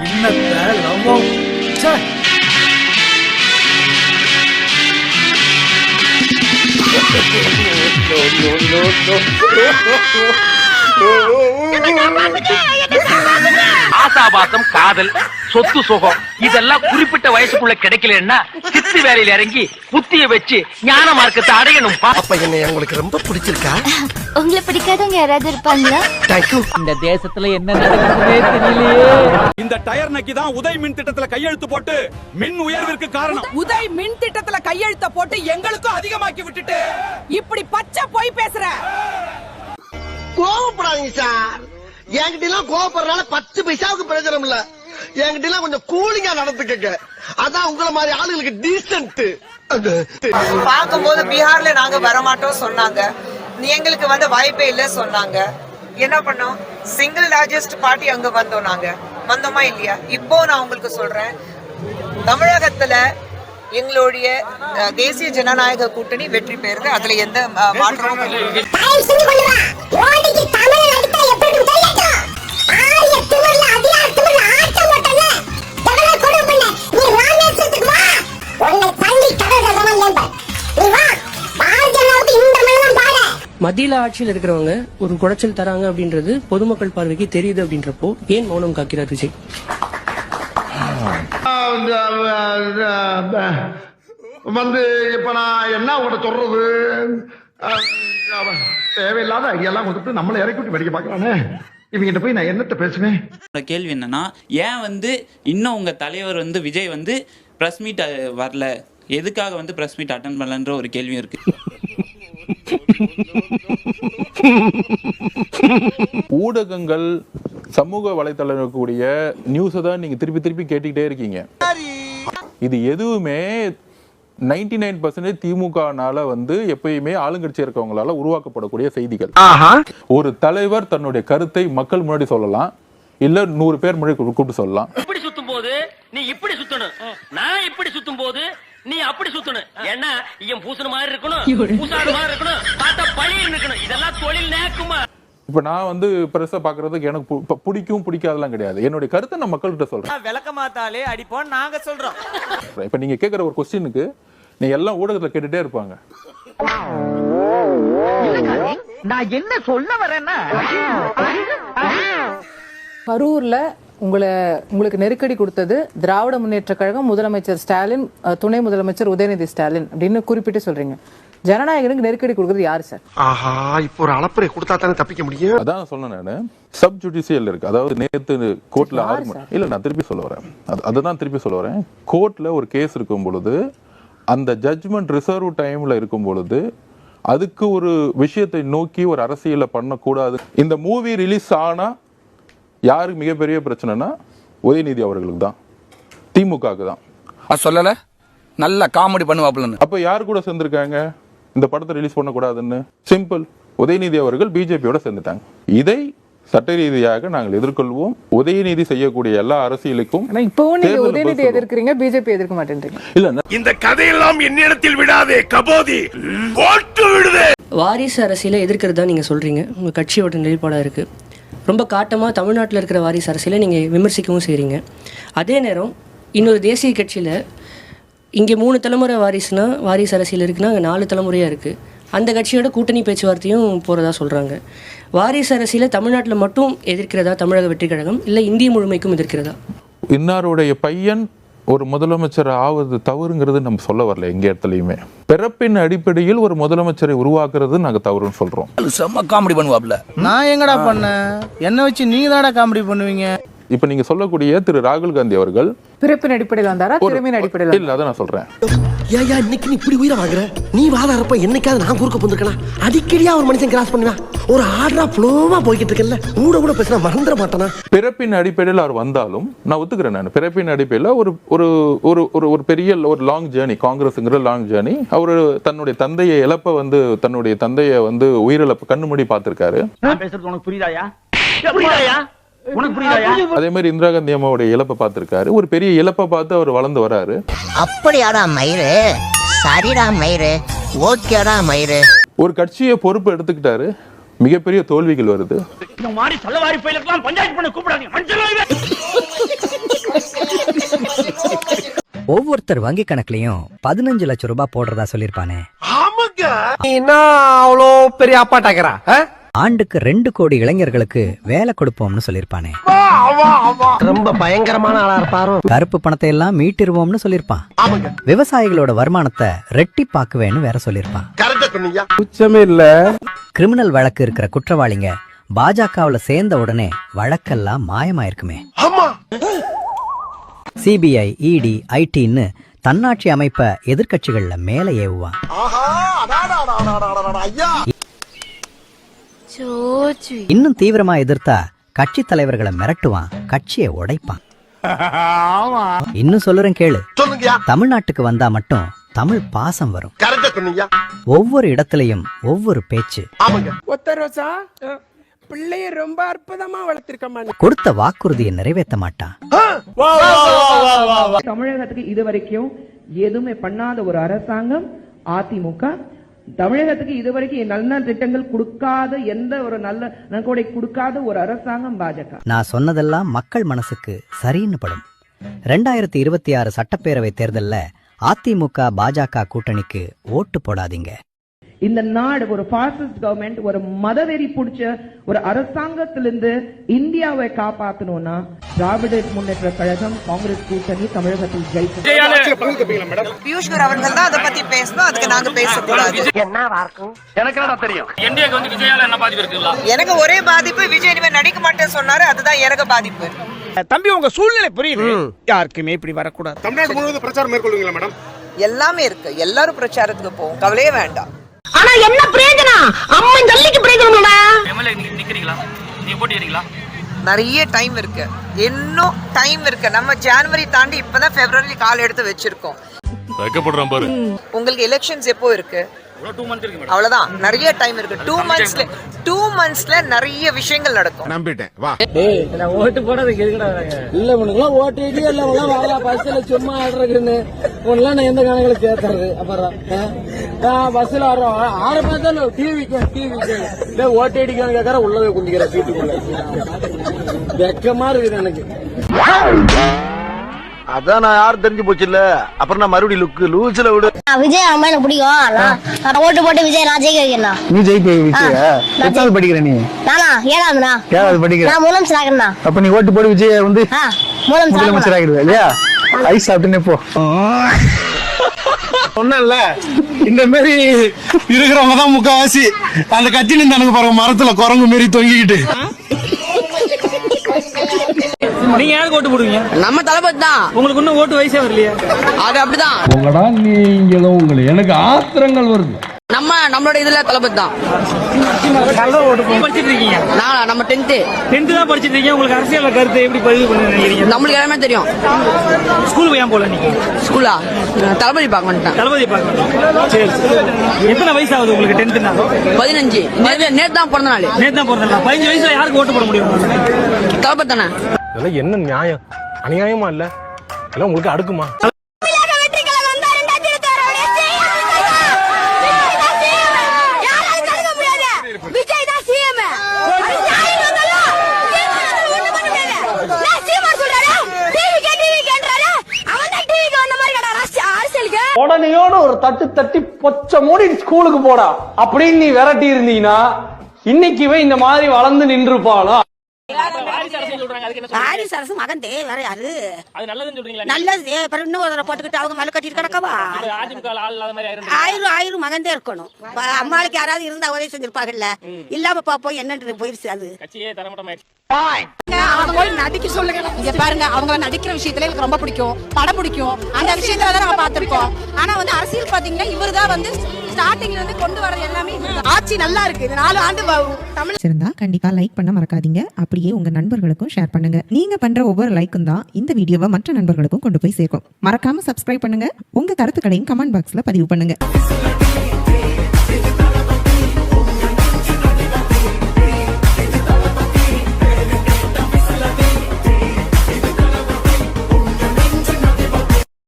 你们那个狼王在？哈哈哈哈哈哈！ஆசாபாசம் காதல் சொத்து சுகம் இதெல்லாம் குறிப்பிட்ட வயசுக்குள்ள கிடைக்கலன்னா சித்து வேலையில இறங்கி புத்திய வச்சு ஞான மார்க்கத்தை அடையணும். அப்ப என்ன உங்களுக்கு ரொம்ப பிடிச்சிருக்கா? உங்களை பிடிக்காதவங்க யாராவது இருப்பாங்களா? இந்த தேசத்துல என்ன நடக்குதுன்னே தெரியலையே. இந்த டயர் நக்கி தான் உதய் மின் திட்டத்துல கையெழுத்து போட்டு மின் உயர்விற்கு காரணம். உதய் மின் திட்டத்துல கையெழுத்த போட்டு எங்களுக்கும் அதிகமாக்கி விட்டுட்டு இப்படி பச்சை போய் பேசுற. கோவப்படாதீங்க சார். என்கிட்ட எல்லாம் கோவப்படுறதுனால பத்து பைசாவுக்கு பிரயோஜனம் இல்ல. என்கிட்ட எல்லாம் கொஞ்சம் கூலிங்கா நடந்துக்கங்க. அதான் உங்களை மாதிரி ஆளுங்களுக்கு டீசென்ட் பார்க்கும்போது பீகார்ல நாங்க வரமாட்டோம் சொன்னாங்க. எங்களுக்கு வந்து வாய்ப்பே இல்ல சொன்னாங்க. என்ன பண்ணோம்? சிங்கிள் லார்ஜஸ்ட் பார்ட்டி அங்க வந்தோம் நாங்க. வந்தோமா இல்லையா? இப்போ நான் உங்களுக்கு சொல்றேன். தமிழகத்துல எங்களுடைய தேசிய ஜனநாயக கூட்டணி வெற்றி பெறுது. அதுல எந்த மாற்றமும் மத்தியில ஆட்சியில் இருக்கிறவங்க ஒரு குடைச்சல் தராங்க அப்படின்றது பொதுமக்கள் பார்வைக்கு தெரியுது அப்படின்றப்போ ஏன் மௌனம் காக்கிறார் விஜய்? வந்து இப்ப நான் என்ன உங்கள்ட்ட சொல்றது? தேவையில்லாத ஐடியெல்லாம் கொடுத்துட்டு நம்மளை இறக்கி விட்டு வெடிக்க பாக்குறானே இவங்கிட்ட போய் நான் என்னத்த பேசுவேன்? கேள்வி என்னன்னா ஏன் வந்து இன்னும் உங்க தலைவர் வந்து விஜய் வந்து பிரஸ் மீட் வரல? எதுக்காக வந்து பிரஸ் மீட் அட்டன் பண்ணலன்ற ஒரு கேள்வியும் இருக்கு. ஊடகங்கள் சமூக வலைத்தளம் இருக்கக்கூடிய நியூஸை தான் நீங்க திருப்பி திருப்பி கேட்டுக்கிட்டே இருக்கீங்க. இது எதுவுமே 99% நைன் பர்சன்டேஜ் திமுகனால வந்து எப்பயுமே ஆளுங்கட்சி இருக்கவங்களால உருவாக்கப்படக்கூடிய செய்திகள். ஒரு தலைவர் தன்னுடைய கருத்தை மக்கள் முன்னாடி சொல்லலாம். இல்ல நூறு பேர் முன்னாடி கூப்பிட்டு சொல்லலாம். இப்படி சுத்தும் போது நீ இப்படி சுத்தணும். நான் இப்படி சுத்தும் போது நீ அப்படி சுத்தணும். ஏன்னா இவன் பூசண மாதிரி இருக்கணும். பூசாடு மாதிரி இருக்கணும். பார்த்தா பழி இருக்கணும். இதெல்லாம் தொழில் நேக்குமா? இப்ப நான் வந்து பெருசா பாக்குறதுக்கு எனக்கு பிடிக்கும் பிடிக்காதெல்லாம் கிடையாது. என்னுடைய கருத்தை நான் மக்கள்கிட்ட சொல்றேன். விளக்க மாத்தாலே அடிப்போம் நாங்க சொல்றோம். இப்ப நீங்க கேக்குற ஒரு கொஸ்டினுக்கு நீங்க எல்லாம் ஊடகத்துல கேட்டுட்டே இருப்பாங்க. நான் என்ன சொல்ல வரேன்னா? கரூர்ல உங்களை உங்களுக்கு நெருக்கடி கொடுத்தது திராவிட முன்னேற்ற கழகம் முதலமைச்சர் ஸ்டாலின் துணை முதலமைச்சர் உதயநிதி ஸ்டாலின் அப்படின்னு குறிப்பிட்டு சொல்றீங்க. ஜனநாயகனுக்கு நெருக்கடி கொடுக்கறது யாரு சார்? ஆஹா இப்போ ஒரு அளப்பறை கொடுத்தா தானே தப்பிக்க முடியும்? அதான் சொன்னேன் நானு. சப் ஜுடிஷியல் இருக்கு. அதாவது நேத்து கோர்ட்ல ஆர்குமெண்ட் இல்ல நான் திருப்பி சொல்ல வரேன். அது- அதுதான் திருப்பி சொல்ல வரேன். கோர்ட்ல ஒரு கேஸ் இருக்கும் பொழுது அந்த ஜட்ஜ்மெண்ட் ரிசர்வ் டைம்ல இருக்கும் பொழுது அதுக்கு ஒரு விஷயத்தை நோக்கி ஒரு அரசியலை பண்ணக்கூடாது. இந்த மூவி ரிலீஸ் ஆனா யாருக்கு மிகப்பெரிய பிரச்சனைனா உதயநிதி அவர்களுக்கு தான். திமுகவுக்கு தான். சொல்லல? நல்ல காமெடி பண்ணுவாப்லன்னு அப்ப யார் கூட சேர்ந்திருக்காங்க? இந்த படத்தை ரிலீஸ் பண்ணக்கூடாதுன்னு சிம்பிள் உதயநிதி அவர்கள் பிஜேபியோட சேர்ந்துட்டாங்க. இதை சட்ட ரீதியாக நாங்கள் எதிர்கொள்வோம். உதயநிதி செய்யக்கூடிய எல்லா அரசியலுக்கும் இப்பவும் நீங்க உதயநிதி எதிர்க்கிறீங்க பிஜேபி எதிர்க்க மாட்டேன்றீங்க. இல்ல இந்த கதையெல்லாம் என்னிடத்தில் விடாதே கபோதி. போட்டு விடுதே. வாரிசு அரசியலை எதிர்க்கிறது தான் நீங்கள் சொல்கிறீங்க உங்கள் கட்சியோட நிலைப்பாடாக இருக்குது ரொம்ப காட்டமாக தமிழ்நாட்டில் இருக்கிற வாரிசு அரசியலை நீங்கள் விமர்சிக்கவும் செய்கிறீங்க அதே நேரம் இன்னொரு தேசிய கட்சியில் இங்கே மூணு தலைமுறை வாரிசுனா வாரிசு அரசியல் இருக்குன்னா அங்கே நாலு தலைமுறையாக இருக்குது அந்த கட்சியோட கூட்டணி பேச்சுவார்த்தையும் போகிறதா சொல்கிறாங்க வாரிசு அரசியலை தமிழ்நாட்டில் மட்டும் எதிர்க்கிறதா தமிழக வெற்றி கழகம் இல்லை இந்திய முழுமைக்கும் எதிர்க்கிறதா? இன்னாருடைய பையன் ஒரு முதலமைச்சர் ஆவது தவறுங்கிறது நம்ம சொல்ல வரல எங்க இடத்துலயுமே. பிறப்பின் அடிப்படையில் ஒரு முதலமைச்சரை உருவாக்குறது நாங்க தவறுன்னு சொல்றோம். செம்ம காமெடி பண்ணுவாப்ல. நான் எங்கடா பண்ணேன்? என்ன வச்சு நீங்க தானடா காமெடி பண்ணுவீங்க? இப்ப நீங்க சொல்லக்கூடிய திரு ராகுல் காந்தி அவர்கள் பிறப்பின் அடிப்படையில் வந்தாரா? திறமையின் அடிப்படையில் இல்ல அதான் நான் சொல்றேன். ஏயா இன்னைக்கு நீ இப்படி உயிரை வாங்குற? நீ வாதாரப்ப என்னைக்காவது நான் குறுக்க போந்திருக்கலாம் அடிக்கடியா ஒரு மனுஷன் கிராஸ் பண்ணுவேன் ஒரு ஆர்டரா ஃப்ளோவா போய்கிட்டு இருக்கல கூட கூட பேசினா மறந்துட மாட்டானா? பிறப்பின் அடிப்படையில் அவர் வந்தாலும் நான் ஒத்துக்கிறேன் நான். பிறப்பின் அடிப்படையில் ஒரு ஒரு ஒரு ஒரு ஒரு பெரிய ஒரு லாங் ஜேர்னி காங்கிரஸுங்கிற லாங் ஜேர்னி அவர் தன்னுடைய தந்தையை இழப்ப வந்து தன்னுடைய தந்தையை வந்து உயிரிழப்பு கண்ணு மூடி பார்த்திருக்காரு. நான் பேசுறது உனக்கு புரியுதாயா புரியுதாயா அதே மாதிரி இந்திரா காந்தி அம்மாவுடைய இழப்பை பார்த்திருக்காரு. ஒரு பெரிய இழப்பை பார்த்து அவர் வளர்ந்து வராரு. அப்படியாடா மயிறு? சரிடா மயிறு. ஓகேடா மயிறு. ஒரு கட்சியை பொறுப்பு எடுத்துக்கிட்டாரு. மிகப்பெரிய தோல்விகள் வருது. ஒவ்வொருத்தர் வங்கி கணக்குலயும் பதினஞ்சு லட்சம் ரூபாய் போடுறதா சொல்லிருப்பானே என்ன அவ்வளோ பெரிய அப்பாட்டாக்கிறா ஆண்டுக்கு ரெண்டு கோடி இளைஞர்களுக்கு வேலை கொடுப்போம்னு சொல்லிருப்பானே ரொம்ப பயங்கரமான ஆளா இருப்பாரோ. கருப்பு பணத்தை எல்லாம் மீட்டிருவோம்னு சொல்லிருப்பான் விவசாயிகளோட வருமானத்தை ரெட்டிப்பாக்குவேன்னு வேற உச்சமே இல்ல. கிரிமினல் வழக்கு இருக்கிற குற்றவாளிங்க பாஜகவுல சேர்ந்த உடனே வழக்கெல்லாம் மாயமாயிருக்குமே. சிபிஐ இடி ஐடின்னு தன்னாட்சி அமைப்ப எதிர்க்கட்சிகள்ல மேல ஏவுவான். இன்னும் தீவிரமா எதிர்த்தா கட்சி தலைவர்களை மிரட்டுவான் கட்சியை உடைப்பான். இன்னும் சொல்லுறேன் கேளு. தமிழ்நாட்டுக்கு வந்தா மட்டும் தமிழ் பாசம் வரும். ஒவ்வொரு இடத்துலயும் ஒவ்வொரு பேச்சு. ஆமாங்க. ஒத்த ரோசா? பிள்ளைய ரொம்ப அற்புதமா வளர்த்திருக்கமா கொடுத்த வாக்குறுதியை நிறைவேற்ற மாட்டான். தமிழகத்துக்கு இது வரைக்கும் எதுவுமே பண்ணாத ஒரு அரசாங்கம் அதிமுக தமிழகத்துக்கு இதுவரைக்கும் நல்ல திட்டங்கள் கொடுக்காத எந்த ஒரு நல்ல நன்கொடை கொடுக்காத ஒரு அரசாங்கம் பாஜக. நான் சொன்னதெல்லாம் மக்கள் மனசுக்கு சரின்னு படும். ரெண்டாயிரத்தி இருபத்தி ஆறு சட்டப்பேரவை தேர்தல்ல அதிமுக பாஜக கூட்டணிக்கு ஓட்டு போடாதீங்க. இந்த நாடு ஒரு பாசிஸ்ட் கவர்மெண்ட் ஒரு மதவெறி பிடிச்ச ஒரு அரசாங்கத்திலிருந்து இந்தியாவை காப்பாத்தணும்னா திராவிட முன்னேற்ற கழகம் காங்கிரஸ் கூட்டணி தமிழகத்தில் ஜெயிக்கும். பியூஷ் கோயல் அவர்கள் தான் அதை பத்தி பேசணும். அதுக்கு நாங்க பேசக்கூடாது. எனக்கு என்ன தெரியும்? என்டிஏக்கு வந்து விஜயால என்ன பாதிப்பு இருக்குல்ல எனக்கு ஒரே பாதிப்பு விஜய் இனிமே நடிக்க மாட்டேன்னு சொன்னாரு. அதுதான் எனக்கு பாதிப்பு. தம்பி உங்க சூழ்நிலை புரியுது. யாருக்குமே இப்படி வரக்கூடாது. தமிழ்நாடு முழுவதும் பிரச்சாரம் மேற்கொள்வீங்களா மேடம்? எல்லாமே இருக்கு. எல்லாரும் பிரச்சாரத்துக்கு போவோம் கவலையே வேண்டாம். ஆனா என்ன பிரயோஜனம்? அம்மன் ஜல்லிக்கு பிரயோஜனம் எம்எல்ஏ நிக்கிறீங்களா? நீங்க போட்டிடுறீங்களா நிறைய டைம் இருக்கு. இன்னும் டைம் இருக்கு. நம்ம ஜனவரி தாண்டி இப்பதான் பிப்ரவரி கால் எடுத்து வச்சிருக்கோம். உங்களுக்கு எலெக்ஷன்ஸ் எப்போ இருக்கு? அவ்வளவுதான். நிறைய டைம் இருக்கு. டூ மந்த்ஸ்ல டூ மந்த்ஸ்ல நிறைய விஷயங்கள் நடக்கும். நம்பிட்டேன். வா. ஓட்டு போடுறதுக்கு இல்ல உனக்குலாம் ஓட்டு இடியே இல்ல உனலாம் வரலாம் பஸ்ல சும்மா ஆடுறதுன்னு உனலாம் நான் எந்த கணக்குல சேர்த்துறது? அப்புறம் நான் பஸ்ல வரோம் ஆறு பார்த்தாலும் டிவிக்கு டிவிக்கு ஓட்டு அடிக்கணும் கேட்கற உள்ளவே குந்திக்கிற சீட்டுக்குள்ள வெக்கமா இருக்குது எனக்கு. அதான் நான் யாரும் தெரிஞ்சு போச்சு இல்ல அப்புறம் நான் மறுபடியும் லுக்கு லூசில விடு. விஜய் அம்மா எனக்கு பிடிக்கும். நான் ஓட்டு போட்டு விஜய் நான் ஜெயிக்க வைக்கிறேன் நீ ஜெயிக்க விஜய? எத்தாவது படிக்கிற நீ? நானா? ஏழாமண்ணா ஏழாவது படிக்கிற. நான் மூலம் சாகண்ணா அப்ப நீ ஓட்டு போட்டு விஜய வந்து முதலமைச்சர் ஆகிடுவ இல்லையா? ஐஸ் சாப்பிட்டுன்னு போ சொன்னேன்ல இந்த மாதிரி இருக்கிறவங்க தான் முக்காவாசி அந்த கட்சி நின்றானுங்க பாருங்க மரத்துல குரங்கு மாரி தொங்கிக்கிட்டு. நீங்க யாருக்கு ஓட்டு போடுவீங்க? நம்ம தளபதி தான். உங்களுக்கு இன்னும் ஓட்டு வயசே வரலையா. அது அப்படிதான். உங்களடா நீங்களும் உங்களை எனக்கு ஆத்திரங்கள் வருது. நம்ம நம்மளோட இதுல தளபதி தான். படிச்சிட்டு இருக்கீங்க. நான் நம்ம டென்த்து டென்த் தான் படிச்சிட்டு இருக்கீங்க. உங்களுக்கு அரசியல் கருத்து எப்படி பதிவு பண்ண நினைக்கிறீங்க? நம்மளுக்கு எல்லாமே தெரியும். ஸ்கூலுக்கு ஏன் போல நீங்க? ஸ்கூலா? தளபதி பார்க்க வந்துட்டேன். தளபதி பார்க்கணும் சரி. எத்தனை வயசு ஆகுது உங்களுக்கு டென்த்னா பதினஞ்சு. நேற்று தான் பிறந்த நாள். நேத்து தான் பிறந்தா பதினஞ்சு வயசுல யாருக்கு ஓட்டு போட முடியும் தளபதி தானே? இதெல்லாம் என்ன நியாயம்? அநியாயமா இல்ல? எல்லாம் உங்களுக்கு அடுக்குமா? விஜய் உடனேயோட ஒரு தட்டு தட்டி பொச்ச மூடி ஸ்கூலுக்கு போடா. அப்படின்னு நீ விரட்டி இருந்தீங்கன்னா இன்னைக்குவே இந்த மாதிரி வளர்ந்து நின்றுப்பாளா? ஆரிஸ் அரசு மகன் தே வேற யாரு? அது நல்லதுன்னு சொல்றீங்களா நல்லது அப்புறம் இன்னும் ஒரு போட்டுக்கிட்டு அவங்க மலை கட்டிட்டு கிடக்கவா? ஆயிரும் ஆயிரம் மகன் தான் இருக்கணும். அம்மாளுக்கு யாராவது இருந்தா உதவி செஞ்சிருப்பாங்கல்ல. இல்லாம பாப்போம் என்னன்றது போயிருச்சு அது. அவங்க போய் நடிக்க சொல்லுங்க. இங்க பாருங்க அவங்க நடிக்கிற விஷயத்துல எனக்கு ரொம்ப பிடிக்கும். படம் பிடிக்கும். அந்த விஷயத்துல தான் பார்த்திருக்கோம். ஆனா வந்து அரசியல் பாத்தீங்கன்னா இவர் தான் வந்து ஸ்டார்டிங்ல இருந்து கொண்டு வர எல்லாமே ஆட்சி நல்லா இருக்கு. இது நாலு ஆண்டு தமிழ் இருந்தா கண்டிப்பா லைக் பண்ண மறக்காதீங்க. அப்படியே உங்க நண்பர்களுக்கும் ஷேர் பண்ணுங்க. நீங்க பண்ற ஒவ்வொரு லைக்கும் தான் இந்த வீடியோவை மற்ற நண்பர்களுக்கும் கொண்டு போய் சேர்க்கும். மறக்காம சப்ஸ்கிரைப் பண்ணுங்க. உங்க கருத்துக்களையும் கமெண்ட் பாக்ஸ்ல பதிவு பண்ணுங்க.